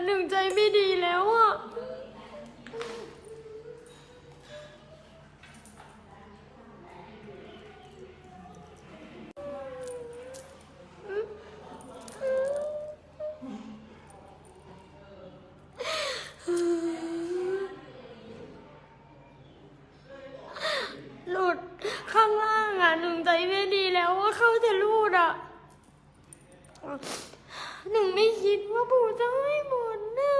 เห็นร่างหลุดอะหนึ่งใจไม่ดีแล้วอะหลุดข้างล่างอะหนึ่งใจไม่ดีแล้วว่าเขาจะรูดอะ หนึ่งไม่คิดว่าปู่จะให้หมดน่ะ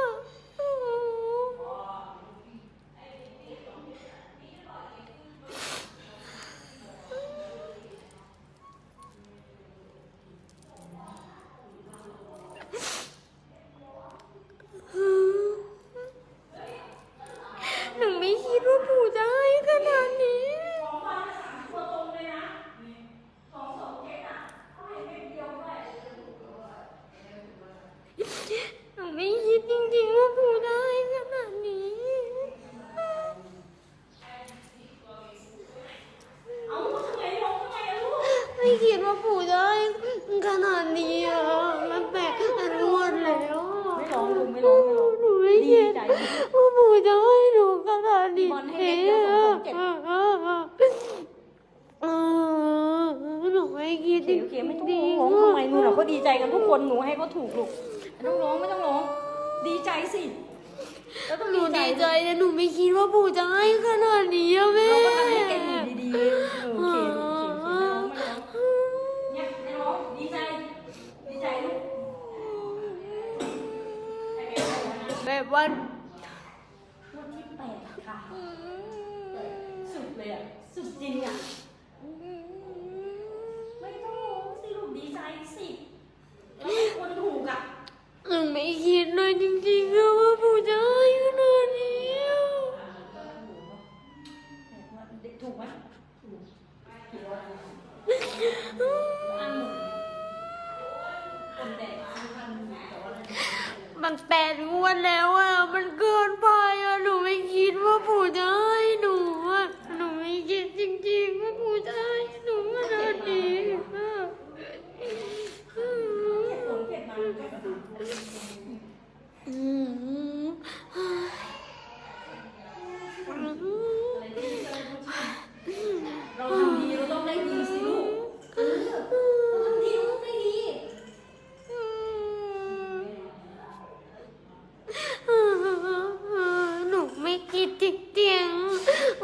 หนึ่งไม่คิดว่าปู่จะให้ขนาดนี้ หนูไม่คิดจริงๆว่าปู่ได้ขนาดนี้ เอาทำไมลงทำไมอะลูก ไม่คิดว่าปู่ได้ ขนาดนี้อะมันแปลกมันงวดแล้วไม่ร้องลูกไม่ร้องไม่ร้องหนูไม่คิดดีใจ ว่าปู่จะให้หนูขนาดนี้บอลให้เล็กเดียวสองสองเจ็ดเออหนูไม่คิดจเขีริยวงเขียวไม่ต้องๆร้องร้องทำไมหนูน่ะเขาดีใจกันทุกคนหนูให้เขาถูกลูกไม่ต้องร้องไม่ต้องร้อง ดีใจสิแล้วต้องหนูดีใจดีใจนะหนูไม่คิดว่าปู่จะให้ขนาดนี้อะแม่ เราก็ทำให้แกอยู่ดีๆเออโอเคโอ ว่าวันที่แปดค่ะสุดเลยอะ สุดจริงอะ ไม่ต้องร้องสิลูกดีใจสิแล้วให้คนถูกอะหนูไม่คิดเลยจริงๆอะว่าปู่จะให้ขนาดนี้อะ ถูกไหมถูกอันหนึ่งคนแดงอันหนึ่งแต่ว่า มันแปดงวดแล้วอะมันเก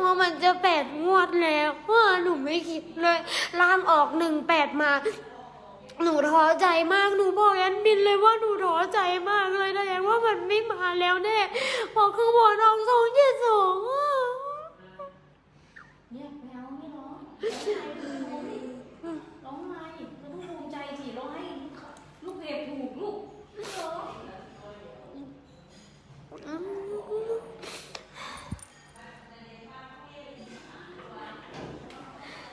ว่ามันจะแปดงวดแล้วว่าหนูไม่คิดเลยล่ามออกหนึ่งแปดมา หนูท้อใจมากหนูบอกแอนบินเลยว่าหนูท้อใจมากเลยนะแอนว่ามันไม่มาแล้วแน่พอข้างบนออกสองเจ็ดสองอะเนี่ยไม่เอาไม่ร้องร้องไงไห้เราต้องภูมิใจสิร้องให้ลูกเพจถูกลูกไม่ร้อง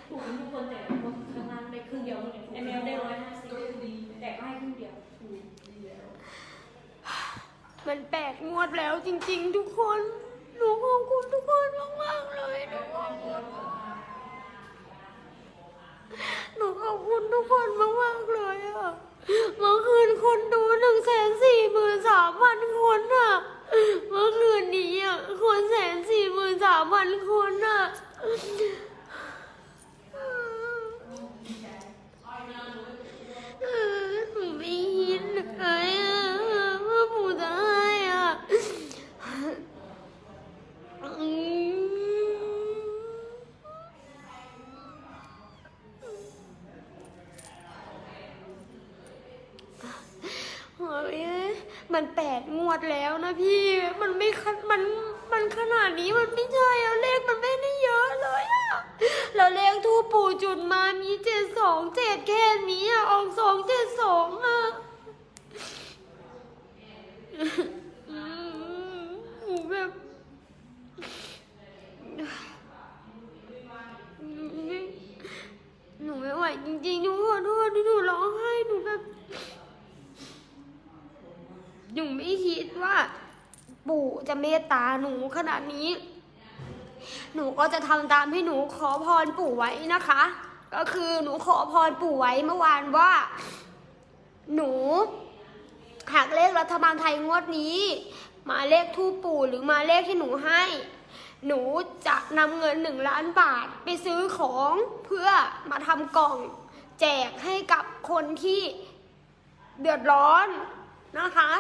ถูก ทุกคนแต่คนข้างล่างได้ครึ่งเดียวเท่านั้นไอแมวได้ร้อยห้าสิบแต่ก็ให้ครึ่งเดียวถูกดีแล้วมันแปดงวดแล้วจริง ๆ ทุกคนหนูขอบคุณทุกคนมาก มันแปดงวดแล้วนะพี่ มันไม่ขนมัน มันขนาดนี้มันไม่ใช่แล้วเลขมันไม่ได้เยอะเลยอะแล้วเลขทูปปู่จุดมามีเจ็ดสองเจ็ดแค่นี้อะออกสองเจ็ดสองอะ หนูไม่คิดว่า ปู่จะเมตตาหนูขนาดนี้ หนูก็จะทำตามที่หนูขอพรปู่ไว้นะคะ ก็คือหนูขอพรปู่ไว้เมื่อวานว่า หนูหากเลขรัฐบาลไทยงวดนี้ มาเลขทูปปู่หรือมาเลขที่หนูให้ หนูจะนำเงินหนึ่งล้านบาทไปซื้อของเพื่อมาทำกล่องแจกให้กับคนที่เดือดร้อนนะคะ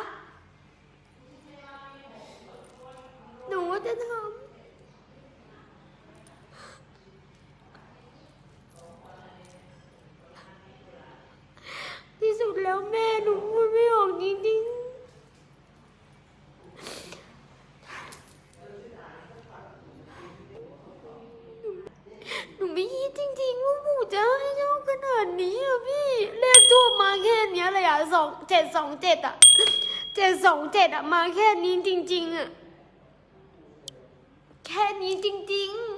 หนูจะทำที่สุดแล้วแม่หนูพูดไม่ออกจริงๆหนูไม่คิดจริงๆว่าปู่จะให้โชคขนาดนี้อะพี่เลขทูบมาแค่นี้เลยอะสองเจ็ดสองเจ็ดอะเจ็ดสองเจ็ดอะมาแค่นี้จริง ๆอะ แค่นี้จริงๆ